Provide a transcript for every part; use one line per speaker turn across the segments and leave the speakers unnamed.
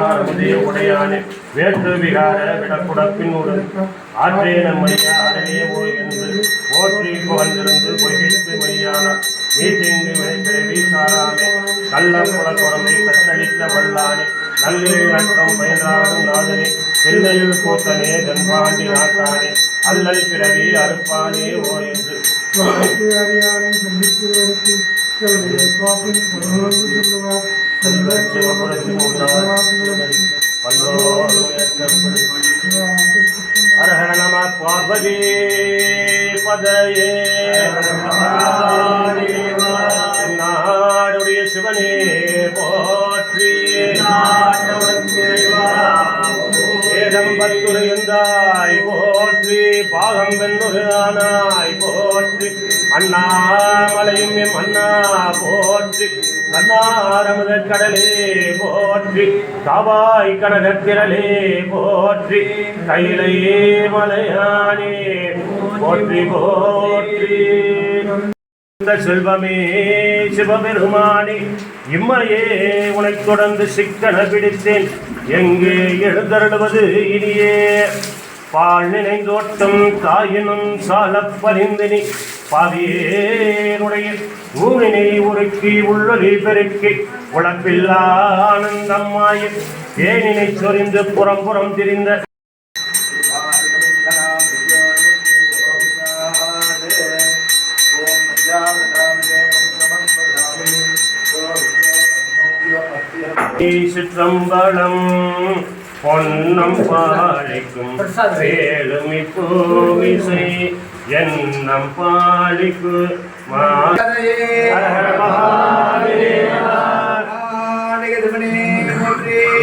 உடையானே. வேற்று விகார விடக்குடப்பினுடன் ஆற்றேன மணியா அரணே ஓய் என்று போற்றி புகழ்ந்திருந்து பொய்கைத்து மையான மீட்டிங்கு விளைபிறவி சாராமே. கள்ள குலக்குறமை கட்டளித்த வல்லானே. நல்லில் நட்டம் பயின்றாடும் நாதனே. செல்லையில் கூத்தனே தன்பாண்டி நாட்டானே. அல்லல் பிறவி அறுப்பானே ஓ என்று.
அறியானை சந்திக்கிறவருக்கு செல்வியை
பார்வதி பதையே நாடுடைய சிவனே போற்றி ஏகம்பத்துரையந்தாய் போற்றி பாகம் வெண்ணுகிறானாய் அண்ணாமலையும் எம் அண்ணா போற்றி கண்ணாரமுத கடலே போற்றி காவாய் கனகத்திரளே போற்றி கையிலையே மலையானே போற்றி போற்றி. செல்வமே சிவபெருமானே இம்மையே உனைத் தொடர்ந்து சிக்கன பிடித்தேன். எங்கே எழுந்தருளுவது இனியே? பால் நினைந்தோட்டம் தாயினும் சாலப் பரிந்தினி பாவியேனுடைய ஊரினை உருக்கி உள்ளொலி பெருக்கி உழப்பில்லா ஆனந்தம்மாயின் தேனினை சொரிந்து புறம் புறம் திரிந்த சிற்றம்பலம் பொன்னம் பாலிக்கும் வேலுமி பூமிசை என்னம் பாலிக்கு மா ஹர ஹர மகாதேவா.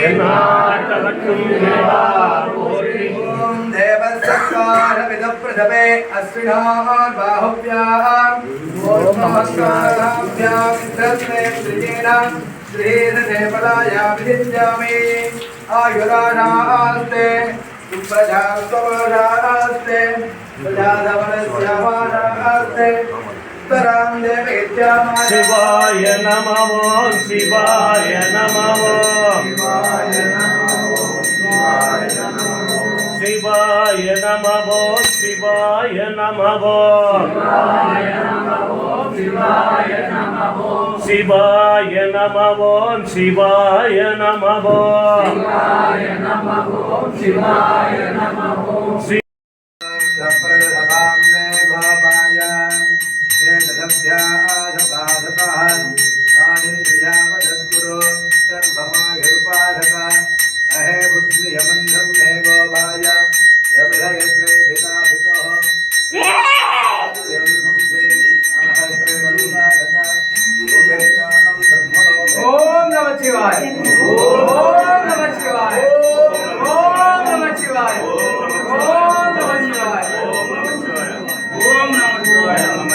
எந்நாட்டவர்க்கும் இறைவா போற்றி.
श्रीरजनिपदाया विदित्यामि आयुरारास्ते शिवाय नमो। शिवाय नमो
शिवाय नमो। शिवाय नमो
शिवाय नमो। शिवाय नमो।
சிவாய நமவோம் சிவாய
நமவோம் சிவாய நமவோம் சிவாய நமவோம் Lord.